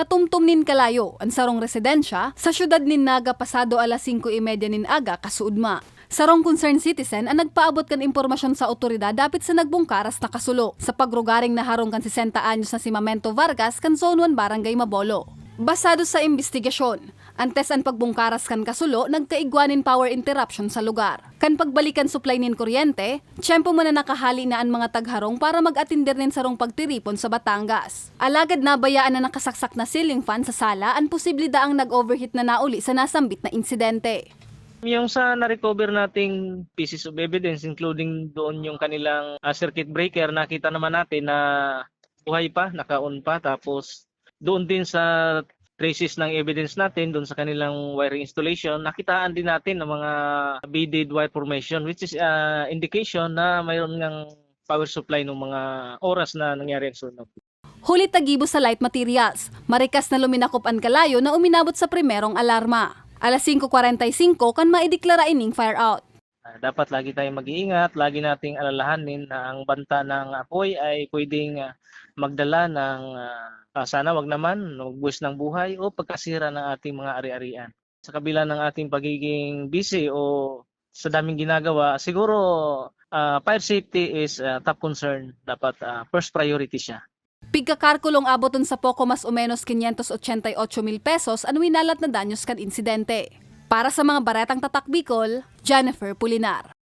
Natumtum nin kalayo ang sarong residensya sa syudad nin Naga pasado alas 5.30 nin aga kasuudma. Sarong concerned citizen ang nagpaabot kan impormasyon sa otoridad dapit sa nagbungkaras na kasulo sa pagrugaring naharong kan 60 anyos na si Mamento Vargas kan Zone 1 Barangay Mabolo. Basado sa investigasyon, antes ang pagbungkaras kan kasulo, nagkaigwanin power interruption sa lugar. Kan pagbalikan supply nin kuryente, tiyempo mo na nakahali na ang mga tagharong para mag-atinder nin sarong pagtiripon sa Batangas. Alagad na bayaan na nakasaksak na ceiling fan sa sala, ang posible daang nag-overheat na nauli sa nasambit na insidente. Yung sa na-recover nating pieces of evidence including doon yung kanilang ah, circuit breaker, nakita naman natin na buhay pa, naka-on pa tapos doon din sa traces ng evidence natin doon sa kanilang wiring installation, nakitaan din natin ng mga beaded wire formation which is ah, indication na mayroon ngang power supply ng mga oras na nangyari ang sunog. Huli tagibo sa light materials, marikas na luminakop ang kalayo na uminabot sa primerong alarma. Alas 5.45 kan maideklara ining fire out. Ah, dapat lagi tayong mag-iingat, lagi nating alalahanin na ang banta ng apoy ay pwedeng ah, magdala ng ah, sana wag naman magbuwis ng buhay o pagkasira ng ating mga ari-arian. Sa kabila ng ating pagiging busy o sa daming ginagawa, siguro ah, fire safety is ah, top concern. Dapat ah, first priority siya. Pigkakarkulong aboton sa poko mas o menos 588 mil pesos ang winalat na danyos kan insidente. Para sa mga baretang tatak Bicol, Jennifer Pulinar.